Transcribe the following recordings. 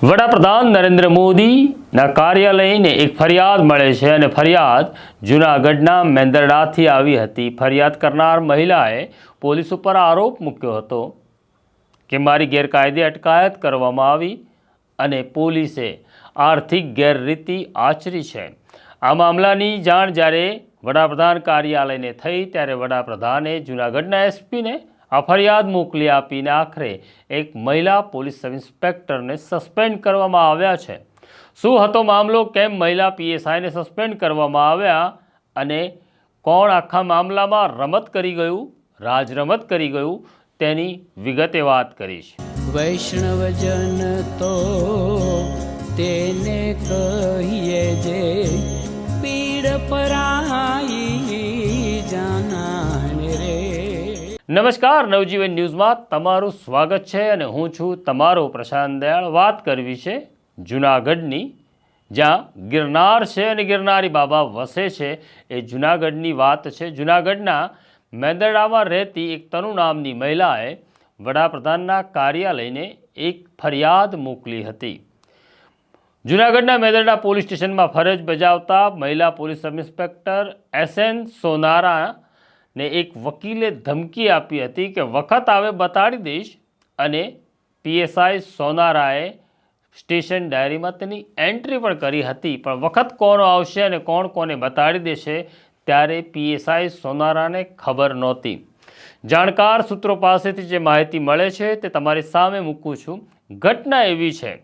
વડાપ્રધાન નરેન્દ્ર મોદીના કાર્યાલયને એક ફરિયાદ મળે છે અને ફરિયાદ જૂનાગઢના મેંદરડાથી આવી હતી. ફરિયાદ કરનાર મહિલાએ પોલીસ ઉપર આરોપ મૂક્યો હતો કે મારી ગેરકાયદે અટકાયત કરવામાં આવી અને પોલીસે આર્થિક ગેરરીતિ આચરી છે. આ મામલાની જાણ જ્યારે વડાપ્રધાન કાર્યાલયને થઈ ત્યારે વડાપ્રધાને જૂનાગઢના એસપીને આ ફરિયાદ મોકલી આપીને આખરે એક મહિલા પોલીસ સબ ઇન્સ્પેક્ટરને સસ્પેન્ડ કરવામાં આવ્યા છે. શું હતો મામલો? કેમ મહિલા પીએસઆઈને સસ્પેન્ડ કરવામાં આવ્યા? અને કોણ આખા મામલામાં રમત કરી ગયું? રાજ રમત કરી ગયું? તેની વિગતે વાત કરીશ. વૈષ્ણવજન તો તેને કહીએ જે નમસ્કાર, નવજીવન ન્યૂઝમાં તમારું સ્વાગત છે અને હું છું તમારો પ્રશાંત દયાળ. વાત કરવી છે જૂનાગઢની. જ્યાં ગિરનાર છે અને ગિરનારી બાબા વસે છે. એ જૂનાગઢની વાત છે. જૂનાગઢના મેંદરડામાં રહેતી એક તનુ નામની મહિલાએ વડાપ્રધાનના કાર્યાલયને એક ફરિયાદ મોકલી હતી. જૂનાગઢના મેદરડા પોલીસ સ્ટેશનમાં ફરજ બજાવતા મહિલા police sub inspector S N સોનારાને એક વકીલે ધમકી આપી હતી કે, વખત આવે બતાડી દઈશ. અને પીએસઆઈ સોનારાએ સ્ટેશન ડાયરીમાં તેની એન્ટ્રી પણ કરી હતી. પણ વખત કોણ આવશે અને કોણ કોને બતાડી દેશે, ત્યારે પીએસઆઈ સોનારાને ખબર નહોતી. જાણકાર સૂત્રો પાસેથી જે માહિતી મળે છે તે તમારી સામે મૂકું છું. ઘટના એવી છે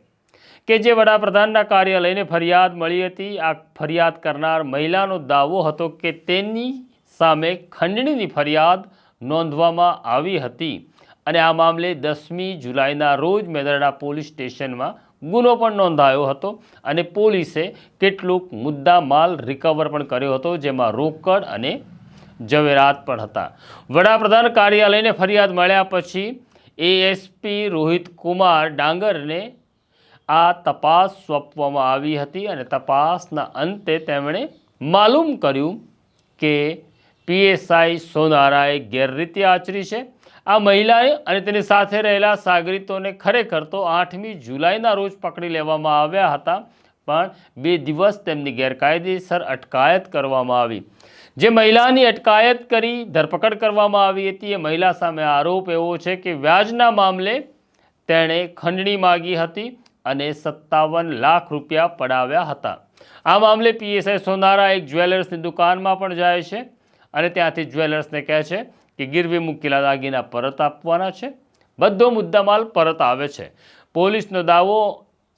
કે જે વડાપ્રધાનના કાર્યાલયને ફરિયાદ મળી હતી. આ ફરિયાદ કરનાર મહિલાનો દાવો હતો કે તેની સામે ખંડણીની ફરિયાદ નોંધવામાં આવી હતી. અને આ મામલે દસમી જુલાઈના રોજ મેદરડા પોલીસ સ્ટેશનમાં ગુનો પણ નોંધાયો હતો અને પોલીસે કેટલુંક મુદ્દા માલ રિકવર પણ કર્યો હતો, જેમાં રોકડ અને ઝવેરાત પણ હતા. વડાપ્રધાન કાર્યાલયને ફરિયાદ મળ્યા પછી એએસપી રોહિત કુમાર ડાંગરને આ તપાસ સોંપવામાં આવી હતી અને તપાસના અંતે તેમણે માલુમ કર્યું કે પીએસઆઈ સોનારાએ ગેરરીતિ આચરી છે. આ મહિલાએ અને તેની સાથે રહેલા સાગરીતોને ખરેખર તો આઠમી જુલાઈના રોજ પકડી લેવામાં આવ્યા હતા, પણ બે દિવસ તેમની ગેરકાયદેસર અટકાયત કરવામાં આવી. જે મહિલાની અટકાયત કરી ધરપકડ કરવામાં આવી હતી, એ મહિલા સામે આરોપ એવો છે કે વ્યાજના મામલે તેણે ખંડણી માગી હતી અને સત્તાવન લાખ રૂપિયા પડાવ્યા હતા. આ મામલે પીએસઆઈ સોનારા એક જ્વેલર્સની દુકાનમાં પણ જાય છે. અને ત્યાંથી જ્વેલર્સને કહે છે કે ગીરવી મૂકેલા દાગીના પરત આપવાના છે. બધો મુદ્દામાલ પરત આવે છે. પોલીસનો દાવો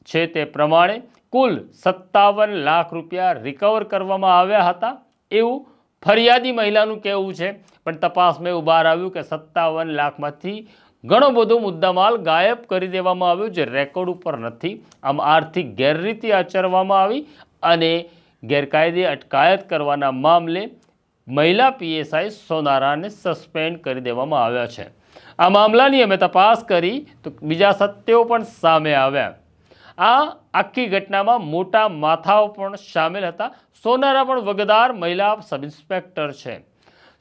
છે તે પ્રમાણે કુલ સત્તાવન લાખ રૂપિયા રિકવર કરવામાં આવ્યા હતા. એવું ફરિયાદી મહિલાનું કહેવું છે. પણ તપાસમાં એવું બહાર આવ્યું કે સત્તાવન લાખમાંથી ઘણો બધો મુદ્દામાલ ગાયબ કરી દેવામાં આવ્યો જે રેકોર્ડ ઉપર નથી. આમ આર્થિક ગેરરીતિ આચરવામાં આવી અને ગેરકાયદે અટકાયત કરવાના મામલે મહિલા પીએસઆઈ સોનારાને સસ્પેન્ડ કરી દેવામાં આવ્યા છે. આ મામલાની અમે તપાસ કરી તો બીજા સત્યો પણ સામે આવ્યા. આ આખી ઘટનામાં મોટા માથાઓ પણ સામેલ હતા. સોનારા પણ વગદાર મહિલા સબ ઇન્સ્પેક્ટર છે.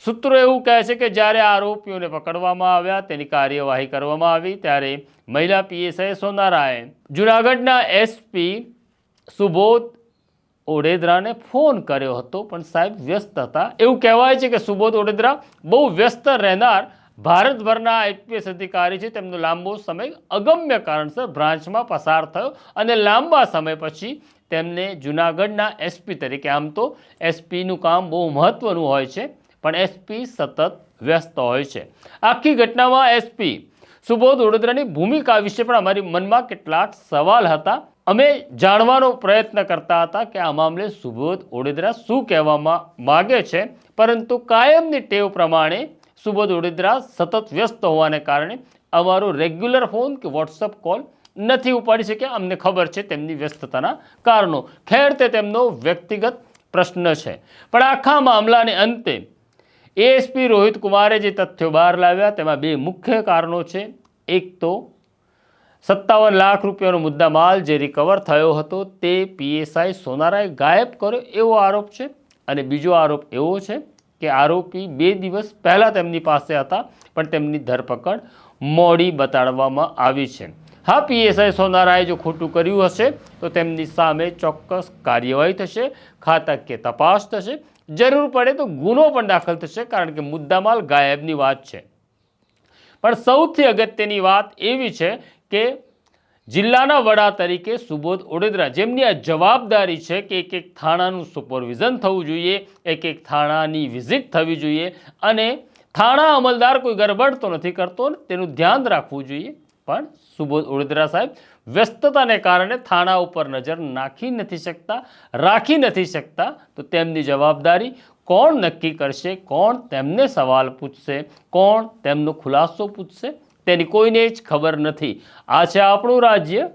સૂત્રો એવું કહે છે કે જ્યારે આરોપીઓને પકડવામાં આવ્યા, તેની કાર્યવાહી કરવામાં આવી, ત્યારે મહિલા પીએસઆઈ સોનારાએ જૂનાગઢના એસપી સુબોધ ઓડેદરાને ફોન કર્યો હતો, પણ સાહેબ વ્યસ્ત હતા. એવું કહેવાય છે કે સુબોધ ઓડેદરા બહુ વ્યસ્ત રહેનાર ભારતભરના આઈપીએસ અધિકારી છે. તેમનો લાંબો સમય અગમ્ય કારણસર બ્રાન્ચમાં પસાર થયો અને લાંબા સમય પછી તેમને જૂનાગઢના એસપી તરીકે, આમ તો એસપીનું કામ બહુ મહત્ત્વનું હોય છે, પણ એસપી સતત વ્યસ્ત હોય છે. આખી ઘટનામાં એસપી સુબોધ વડોદરાની ભૂમિકા વિશે પણ અમારી મનમાં કેટલાક સવાલ હતા. અમે જાણવાનો પ્રયત્ન કરતા હતા કે આ મામલે સુબોધ ઓડેદરા શું કહેવામાં માગે છે, પરંતુ કાયમની ટેવ પ્રમાણે સુબોધ ઓડેદરા સતત વ્યસ્ત હોવાને કારણે અમારો રેગ્યુલર ફોન કે વોટ્સઅપ કોલ નથી ઉપાડી શક્યા. અમને ખબર છે તેમની વ્યસ્તતાના કારણો. ખેર તે તેમનો વ્યક્તિગત પ્રશ્ન છે. પણ આખા મામલાને અંતે એએસપી રોહિત કુમારે જે તથ્યો બહાર લાવ્યા, તેમાં બે મુખ્ય કારણો છે. એક તો સત્તાવન લાખ રૂપિયાનો મુદ્દા માલ જે રિકવર થયો હતો તે પીએસઆઈ સોનારાએ ગાયબ કર્યો એવો આરોપ છે. અને બીજો આરોપ એવો છે કે આરોપી બે દિવસ પહેલાં તેમની પાસે હતા, પણ તેમની ધરપકડ મોડી બતાડવામાં આવી છે. હા, પીએસઆઈ સોનારાએ જો ખોટું કર્યું હશે, તો તેમની સામે ચોક્કસ કાર્યવાહી થશે ખાતાકીય તપાસ થશે. જરૂર પડે તો ગુનો પણ દાખલ થશે, કારણ કે મુદ્દામાલ ગાયબની વાત છે. પણ સૌથી અગત્યની વાત એવી છે કે જિલ્લાના વડા તરીકે સુબોધ ઓડેદરા જેમની આ જવાબદારી છે કે એક એક થાણાનું સુપરવિઝન થવું જોઈએ, એક એક થાણાની વિઝિટ થવી જોઈએ અને થાણા અમલદાર કોઈ ગરબડ તો નથી કરતો તેનું ધ્યાન રાખવું જોઈએ. પણ સુબોધ ઓડેદરા સાહેબ વ્યસ્તતાને કારણે થાણા ઉપર નજર નાખી નથી શકતા, રાખી નથી શકતા. તો તેમની જવાબદારી કોણ નક્કી કરશે? કોણ તેમને સવાલ પૂછશે? કોણ તેમનો ખુલાસો પૂછશે? તેની કોઈને જ ખબર નથી. આ છે આપણું રાજ્ય.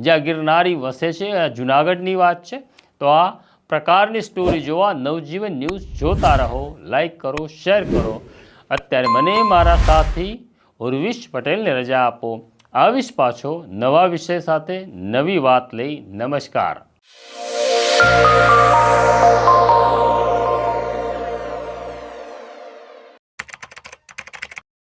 જ્યાં ગિરનારી વસે છે, આ જુનાગઢની વાત છે. તો આ પ્રકારની સ્ટોરી જોવા નવજીવન ન્યૂઝ જોતા રહો લાઈક કરો શેર કરો. અત્યારે મને મારા સાથી ઉર્વિશ પટેલને રજા આપો. આવીશ પાછો નવા વિષય સાથે નવી વાત લઈ. નમસ્કાર.